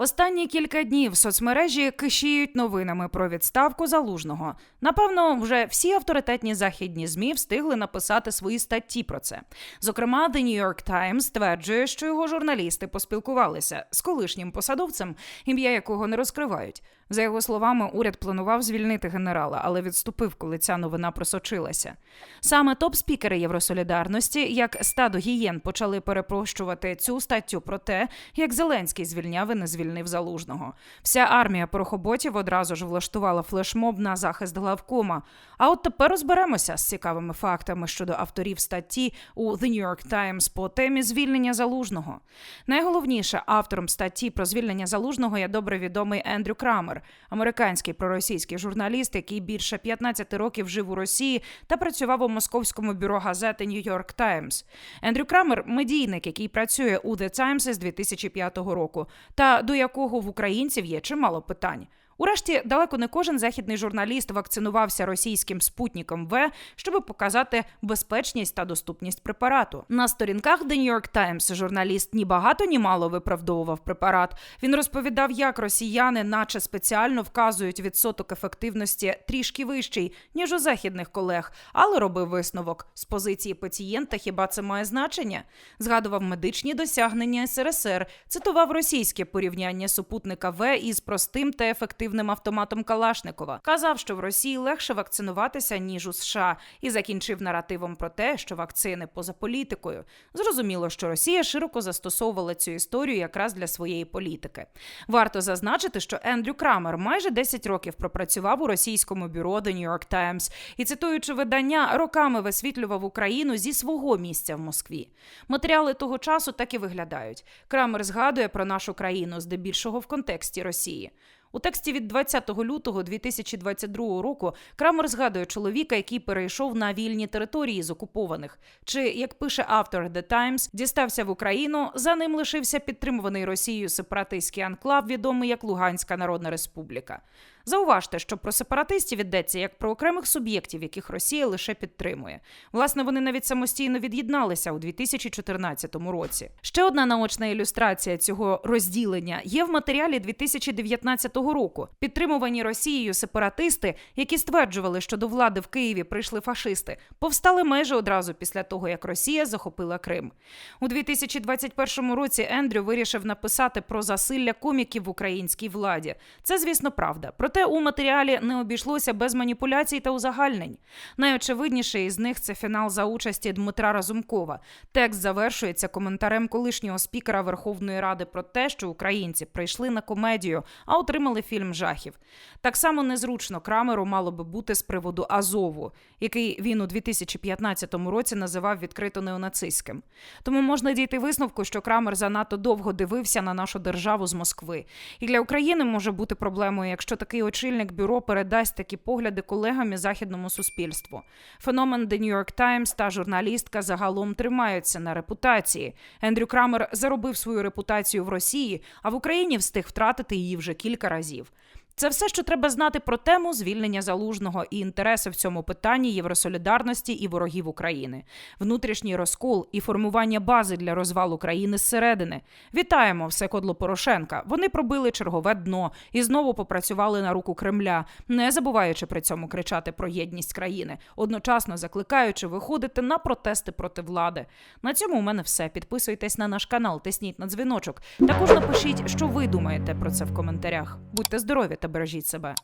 Останні кілька днів соцмережі кишіють новинами про відставку залужного. Напевно, вже всі авторитетні західні змі встигли написати свої статті про це. Зокрема, The New York Times стверджує, що його журналісти поспілкувалися з колишнім посадовцем, ім'я якого не розкривають. За його словами, уряд планував звільнити генерала, але відступив, коли ця новина просочилася. Саме топ-спікери Євросолідарності, як стадо гієн, почали перепрощувати цю статтю про те, як Зеленський звільняв і не звільнив залужного. Вся армія порохоботів одразу ж влаштувала флешмоб на захист главкома. А от тепер розберемося з цікавими фактами щодо авторів статті у The New York Times по темі звільнення залужного. Найголовніше автором статті про звільнення залужного є добре відомий Ендрю Крамер, американський проросійський журналіст, який більше 15 років жив у Росії та працював у московському бюро газети New York Times. Ендрю Крамер медійник, який працює у The Times з 2005 року, та до якого в українців є чимало питань. Урешті, далеко не кожен західний журналіст вакцинувався російським спутником В, щоб показати безпечність та доступність препарату. На сторінках The New York Times журналіст ні багато, ні мало виправдовував препарат. Він розповідав, як росіяни, наче спеціально вказують відсоток ефективності трішки вищий ніж у західних колег, але робив висновок з позиції пацієнта. Хіба це має значення? Згадував медичні досягнення СРСР, цитував російське порівняння супутника В із простим та ефективним автоматом Калашникова. Казав, що в Росії легше вакцинуватися ніж у США, і закінчив наративом про те, що вакцини поза політикою. Зрозуміло, що Росія широко застосовувала цю історію якраз для своєї політики. Варто зазначити, що Ендрю Крамер майже 10 років пропрацював у російському бюро The New York Times і, цитуючи видання, роками висвітлював Україну зі свого місця в Москві. Матеріали того часу так і виглядають. Крамер згадує про нашу країну здебільшого в контексті Росії. У тексті від 20 лютого 2022 року Крамер згадує чоловіка, який перейшов на вільні території з окупованих. Чи як пише автор The Times, дістався в Україну. За ним лишився підтримуваний Росією сепаратистський анклав, відомий як Луганська Народна Республіка. Зауважте, що про сепаратистів йдеться як про окремих суб'єктів, яких Росія лише підтримує. Власне, вони навіть самостійно від'єдналися у 2014 році. Ще одна наочна ілюстрація цього розділення є в матеріалі 2019 року. Підтримувані Росією сепаратисти, які стверджували, що до влади в Києві прийшли фашисти, повстали майже одразу після того, як Росія захопила Крим. У 2021 році Ендрю вирішив написати про засилля коміків в українській владі. Це, звісно, правда. Проте у матеріалі не обійшлося без маніпуляцій та узагальнень. Найочевидніше із них це фінал за участі Дмитра Разумкова. Текст завершується коментарем колишнього спікера Верховної Ради про те, що українці прийшли на комедію, а отримали фільм жахів. Так само незручно Крамеру мало би бути з приводу Азову, який він у 2015 році називав відкрито неонацистським. Тому можна дійти висновку, що Крамер занадто довго дивився на нашу державу з Москви. І для України може бути проблемою, якщо такий очільник бюро передасть такі погляди колегам і західному суспільству. Феномен The New York Times та журналістка загалом тримаються на репутації. Ендрю Крамер заробив свою репутацію в Росії, а в Україні встиг втратити її вже кілька разів. Це все, що треба знати про тему звільнення залужного і інтереси в цьому питанні євросолідарності і ворогів України, внутрішній розкол і формування бази для розвалу країни зсередини. Вітаємо все кодло Порошенка. Вони пробили чергове дно і знову попрацювали на руку Кремля, не забуваючи при цьому кричати про єдність країни, одночасно закликаючи виходити на протести проти влади. На цьому у мене все. Підписуйтесь на наш канал, тисніть на дзвіночок. Також напишіть, що ви думаєте про це в коментарях. Будьте здорові та бережіть себе.